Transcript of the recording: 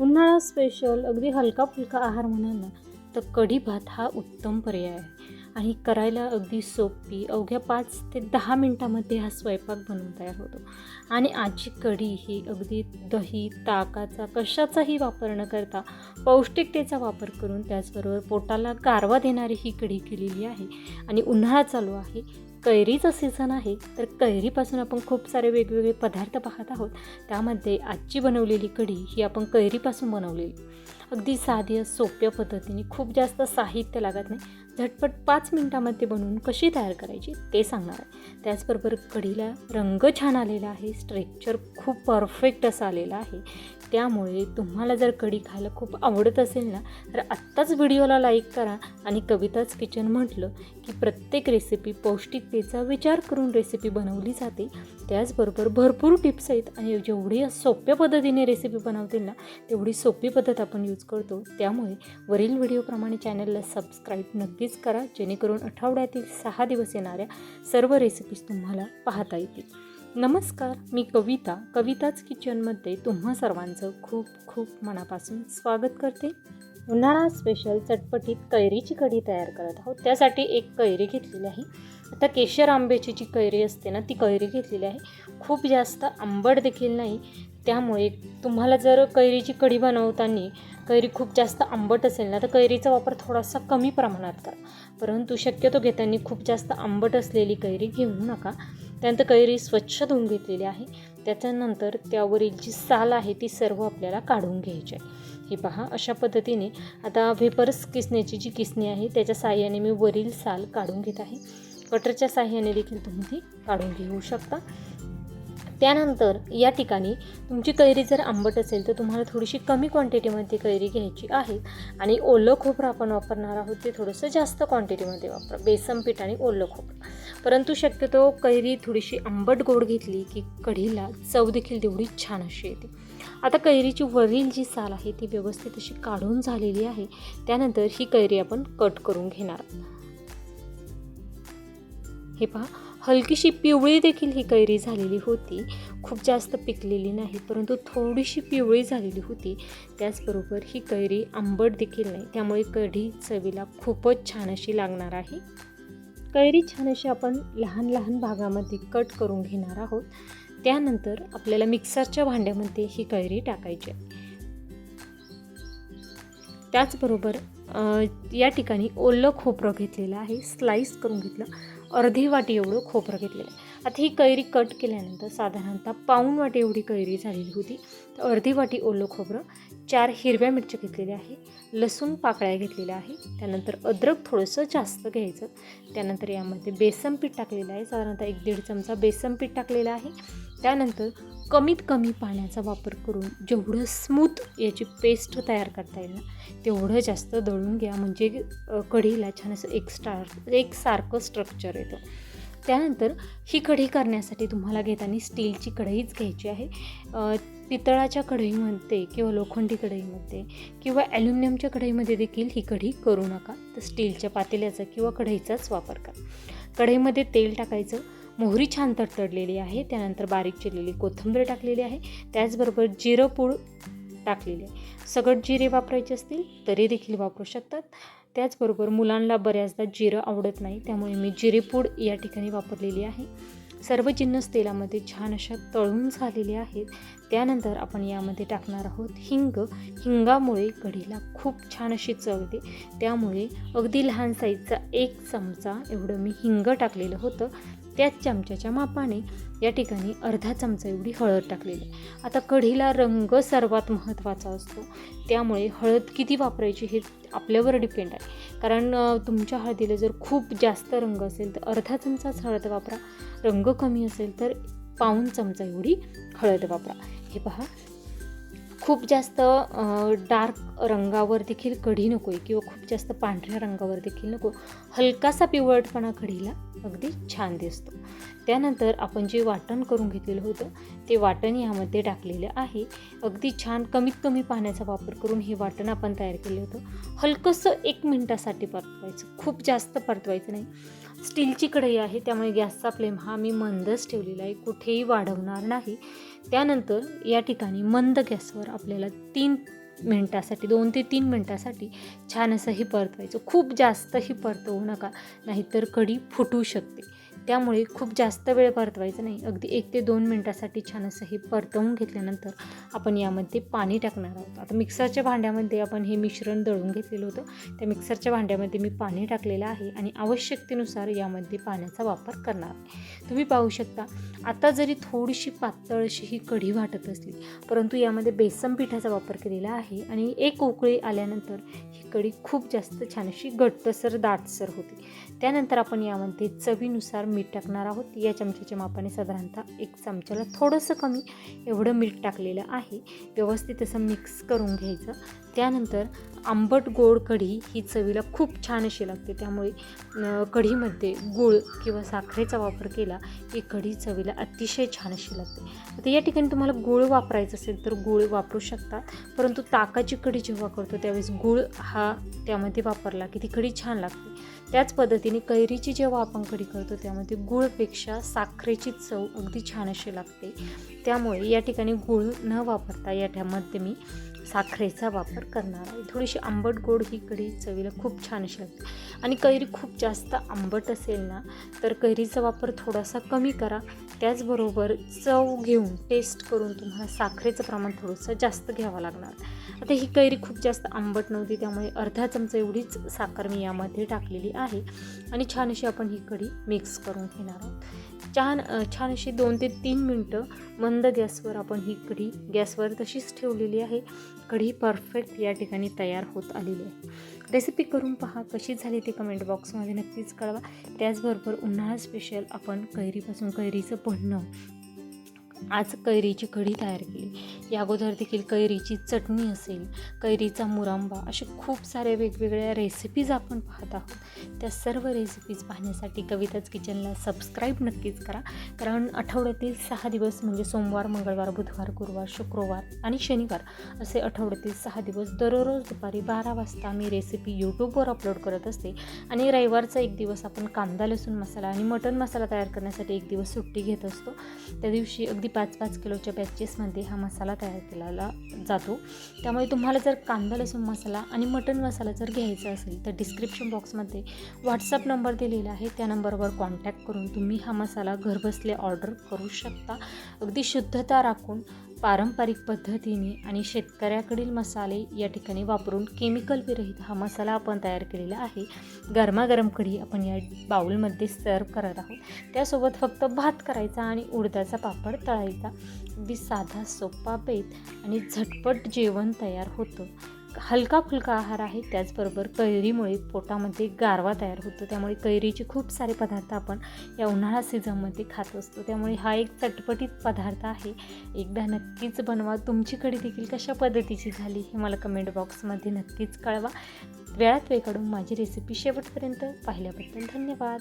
उन्हाळा स्पेशल अगदी हलका फुलका आहार म्हणाल ना तर कढी भात हा उत्तम पर्याय आहे. आणि करायला अगदी सोपी अवघ्या पाच ते दहा मिनटामध्ये हा स्वयंपाक बनवून तयार होतो. आणि आजची कढी ही अगदी दही ताकाचा कशाचाही वापर न करता पौष्टिकतेचा वापर करून त्याचबरोबर पोटाला गारवा देणारी ही कढी केलेली आहे. आणि उन्हाळा चालू आहे कैरीचं सीझन आहे तर कैरीपासून आपण खूप सारे वेगवेगळे पदार्थ पाहत आहोत. त्यामध्ये आजची बनवलेली कढी ही आपण कैरीपासून बनवलेली. अगदी साध्या सोप्या पद्धतीने खूप जास्त साहित्य लागत नाही. झटपट पाच मिनटामध्ये बनवून कशी तयार करायची ते सांगणार आहे. त्याचबरोबर कढीला रंग छान आलेला आहे. स्ट्रेक्चर खूप परफेक्ट असा आलेला आहे. त्यामुळे तुम्हाला जर कढी खायला खूप आवडत असेल ना तर आत्ताच व्हिडिओला लाईक करा आणि कविताच किचन म्हटलं की प्रत्येक रेसिपी पौष्टिकतेचा विचार करून रेसिपी बनवली जाते. त्याचबरोबर भरपूर टिप्स आहेत आणि जेवढी सोप्या पद्धतीने रेसिपी बनवतील ना तेवढी सोपी पद्धत आपण यूज करतो त्यामुळे वरील व्हिडिओप्रमाणे चॅनलला सबस्क्राईब नक्कीच करा जेणेकरून आठवड्यातील सहा दिवस येणाऱ्या सर्व रेसिपीज तुम्हाला पाहता येतील. नमस्कार मी कविता कविताच किचनमध्ये तुम्हा सर्वांचं खूप खूप मनापासून स्वागत करते. उन्हाळा स्पेशल चटपटीत कैरीची कढी तयार करत आहोत. त्यासाठी एक कैरी घेतलेली आहे. आता केशर आंब्याची जी कैरी असते ना ती कैरी घेतलेली आहे. खूप जास्त आंबट देखील नाही त्यामुळे तुम्हाला जर कैरीची कढी बनवताना कैरी खूप जास्त आंबट असेल ना तर कैरीचा वापर थोडासा कमी प्रमाणात करा. परंतु शक्यतो घेताना खूप जास्त आंबट असलेली कैरी घेऊ नका. त्यानंतर कैरी स्वच्छ धुवून घेतलेली आहे. त्याच्यानंतर त्यावरील जी साल आहे ती सर्व आपल्याला काढून घ्यायची आहे. ही पहा अशा पद्धतीने आता व्हेपर्स किसण्याची जी किसणी आहे त्याच्या साह्याने मी वरील साल काढून घेत आहे. कटरच्या साह्याने देखील तुम्ही ती काढून घेऊ शकता. त्यानंतर या ठिकाणी तुमची कैरी जर आंबट असेल तर तुम्हाला थोडीशी कमी क्वांटिटीमध्ये कैरी घ्यायची आहे. आणि ओलं खोबरं आपण वापरणार आहोत ते थोडंसं जास्त क्वांटिटीमध्ये वापरा. बेसन पीठ आणि ओलं खोबरं. परंतु शक्यतो कैरी थोडीशी आंबट गोड घेतली की कढीला चव देखील तेवढी छान अशी येते. आता कैरीची वरील जी साल आहे ती व्यवस्थित अशी काढून झालेली आहे. त्यानंतर ही कैरी आपण कट करून घेणार हे पहा हलकीशी पिवळी देखील ही कैरी झालेली होती. खूप जास्त पिकलेली नाही परंतु थोडीशी पिवळी झालेली होती. त्याचबरोबर ही कैरी आंबट देखील नाही त्यामुळे कढी चवीला खूपच छान अशी लागणार आहे. कैरी छान अशी आपण लहान लहान भागामध्ये कट करून घेणार आहोत. त्यानंतर आपल्याला मिक्सरच्या भांड्यामध्ये ही कैरी टाकायची आहे. त्याचबरोबर या ठिकाणी ओलं खोबरं घेतलेलं आहे स्लाईस करून घेतलं. अर्धी वाटी एवढं खोबरं घेतलेलं आहे. आता ही कैरी कट केल्यानंतर साधारणतः पाऊण वाटी एवढी कैरी झालेली होती. तर अर्धी वाटी ओलं खोबरं चार हिरव्या मिरच्या घेतलेल्या आहे लसूण पाकळ्या घेतलेल्या आहे त्यानंतर अद्रक थोडंसं जास्त घ्यायचं त्यानंतर यामध्ये बेसन पीठ टाकलेलं आहे साधारणतः एक दीड चमचा बेसन पीठ टाकलेलं आहे. त्यानंतर कमीत कमी पाण्याचा वापर करून जेवढं स्मूथ याची पेस्ट तयार करता येईल ना तेवढं जास्त दळून घ्या म्हणजे कढीला छान असं एक स्टार एक सारखं स्ट्रक्चर येतं. त्यानंतर ही कढी करण्यासाठी तुम्हाला घेताना स्टीलची कढईच घ्यायची आहे. पितळाच्या कढईमध्ये किंवा लोखंडी कढईमध्ये किंवा ॲल्युमिनियमच्या कढईमध्ये देखील ही कढी करू नका. तर स्टीलच्या पातेल्याचा किंवा कढईचाच वापर करा. कढईमध्ये तेल टाकायचं. मोहरी छान तडतडलेली आहे. त्यानंतर बारीक चिरलेली कोथिंबीर टाकलेली आहे. त्याचबरोबर जिरं पूड टाकलेली आहे. सगळं जिरे वापरायचे असतील तरी देखील वापरू शकतात. त्याचबरोबर मुलांना बऱ्याचदा जिरं आवडत नाही त्यामुळे मी जिरेपूड या ठिकाणी वापरलेली आहे. सर्व जिन्नस तेलामध्ये छान अशा तळून झालेले आहेत. त्यानंतर आपण यामध्ये टाकणार आहोत हिंग. हिंगामुळे कढीला खूप छान अशी चव येते. त्यामुळे अगदी लहान साईजचा एक चमचा एवढं मी हिंग टाकलेलं होतं. त्याच चमच्याच्या मापाने या ठिकाणी अर्धा चमचा एवढी हळद टाकलेली आता कढीला रंग सर्वात महत्त्वाचा असतो. त्यामुळे हळद किती वापरायची हे आपल्यावर डिपेंड आहे. कारण तुमच्या हळदीला जर खूप जास्त रंग असेल तर अर्धा चमचाच हळद वापरा. रंग कमी असेल तर पाऊन चमचा एवढी हळद वापरा. हे पहा खूप जास्त डार्क रंगावर देखील कढी नको आहे किंवा खूप जास्त पांढऱ्या रंगावर देखील नको. हलकासा पिवळटपणा कढीला अगदी छान दिसतो. त्यानंतर आपण जे वाटण करून घेतलेलं होतं ते वाटण यामध्ये टाकलेलं आहे. अगदी छान कमीत कमी पाण्याचा वापर करून हे वाटण आपण तयार केलं होतं. हलकंसं एक मिनटासाठी परतवायचं. खूप जास्त परतवायचं नाही. स्टीलची कढई आहे त्यामुळे गॅसचा फ्लेम हा मी मंदच ठेवलेला आहे. कुठेही वाढवणार नाही. त्यानंतर या ठिकाणी मंद गॅसवर आपल्याला तीन मिनटासाठी दोन ते तीन मिनटासाठी छान असंही परतवायचं. खूप जास्तही परतवू नका नाहीतर कढी फुटू शकते. त्यामुळे खूप जास्त वेळ परतवायचं नाही. अगदी एक ते दोन मिनटासाठी छान असं हे परतवून घेतल्यानंतर आपण यामध्ये पाणी टाकणार आहोत. आता मिक्सरच्या भांड्यामध्ये आपण हे मिश्रण दळून घेतलेलं होतं. त्या मिक्सरच्या भांड्यामध्ये मी पाणी टाकलेलं आहे आणि आवश्यकतेनुसार यामध्ये पाण्याचा वापर करणार आहे. तुम्ही पाहू शकता आता जरी थोडीशी पातळ अशी ही कढी वाटत असली परंतु यामध्ये बेसन पिठाचा वापर केलेला आहे आणि एक उकळी आल्यानंतर ही कढी खूप जास्त छान अशी घट्टसर दाटसर होती. त्यानंतर आपण यामध्ये चवीनुसार मीठ टाकणार आहोत. या चमच्याच्या मापाने साधारणतः एक चमच्याला थोडंसं कमी एवढं मीठ टाकलेलं आहे. व्यवस्थित असं मिक्स करून घ्यायचं. त्यानंतर आंबट गोड कढी ही चवीला खूप छान अशी लागते. त्यामुळे कढीमध्ये गूळ किंवा साखरेचा वापर केला की कढी चवीला अतिशय छान अशी लागते. आता या ठिकाणी तुम्हाला गूळ वापरायचं असेल तर गूळ वापरू शकता. परंतु ताकाची कढी जेव्हा करतो त्यावेळेस गूळ हा त्यामध्ये वापरला की ती कढी छान लागते. त्याच पद्धतीने कैरीची जेव्हा आपण कढी करतो त्यामध्ये गूळपेक्षा साखरेची चव अगदी छान अशी लागते. त्यामुळे या ठिकाणी गूळ न वापरता या ठ्यामध्ये मी साखरेचा वापर करणार आहे. थोडीशी आंबट गोड ही कढी चवीला खूप छान अशी लागते आणि कैरी खूप जास्त आंबट असेल ना तर कैरीचा वापर थोडासा कमी करा. त्याचबरोबर चव घेऊन टेस्ट करून तुम्हाला साखरेचं प्रमाण थोडंसं जास्त घ्यावं लागणार. आता ही कैरी खूप जास्त आंबट नव्हती त्यामुळे अर्धा चमचा एवढीच साखर मी यामध्ये टाकलेली आहे. आणि छान अशी आपण ही कढी मिक्स करून घेणार आहोत. छान छान अशी दोन ते तीन मिनटं मंद गॅसवर आपण ही कढी गॅसवर तशीच ठेवलेली आहे. कढी परफेक्ट या ठिकाणी तयार होत आलेली आहे. रेसिपी करून पहा कशी झाली ते कमेंट बॉक्समध्ये नक्कीच कळवा. त्याचबरोबर उन्हाळा स्पेशल आपण कैरीपासून कैरीचं बनणं आज कैरीची कढी तयार केली. या अगोदर देखील कैरीची चटणी असेल कैरीचा मुरांबा असे खूप सारे वेगवेगळ्या रेसिपीज आपण पाहत आहोत. त्या सर्व रेसिपीज पाहण्यासाठी कविताच किचनला सबस्क्राईब नक्कीच करा. कारण आठवड्यातील सहा दिवस म्हणजे सोमवार मंगळवार बुधवार गुरुवार शुक्रवार आणि शनिवार असे आठवड्यातील सहा दिवस दररोज दुपारी बारा वाजता मी रेसिपी यूट्यूबवर अपलोड करत असते. आणि रविवारचा एक दिवस आपण कांदा लसूण मसाला आणि मटण मसाला तयार करण्यासाठी एक दिवस सुट्टी घेत असतो. त्या दिवशी अगदी अगदी पाच पाच किलोच्या बॅचेसमध्ये हा मसाला तयार केला जातो. त्यामुळे तुम्हाला जर कांदा लसूण मसाला आणि मटण मसाला जर घ्यायचा असेल तर डिस्क्रिप्शन बॉक्समध्ये व्हॉट्सअप नंबर दिलेला आहे. त्या नंबरवर कॉन्टॅक्ट करून तुम्ही हा मसाला घरबसल्या ऑर्डर करू शकता. अगदी शुद्धता राखून पारंपरिक पद्धतीने आणि शेतकऱ्याकडील मसाले या ठिकाणी वापरून केमिकल विरहित हा मसाला आपण तयार केलेला आहे. गरमागरम कढी आपण या बाऊलमध्ये सर्व करत आहोत. त्यासोबत फक्त भात करायचा आणि उडदाचा पापड तळायचा. अगदी साधा सोपा बेत आणि झटपट जेवण तयार होतं. हलका फुलका आहार आहे त्याचबरोबर कैरीमुळे पोटामध्ये गारवा तयार होतो. त्यामुळे कैरीचे खूप सारे पदार्थ आपण या उन्हाळा सीझनमध्ये खात असतो. त्यामुळे हा एक चटपटीत पदार्थ आहे. एकदा नक्कीच बनवा. तुमचीकडे देखील कशा पद्धतीची झाली हे मला कमेंट बॉक्समध्ये नक्कीच कळवा. वेळात वेळ काढून माझी रेसिपी शेवटपर्यंत पाहिल्याबद्दल धन्यवाद.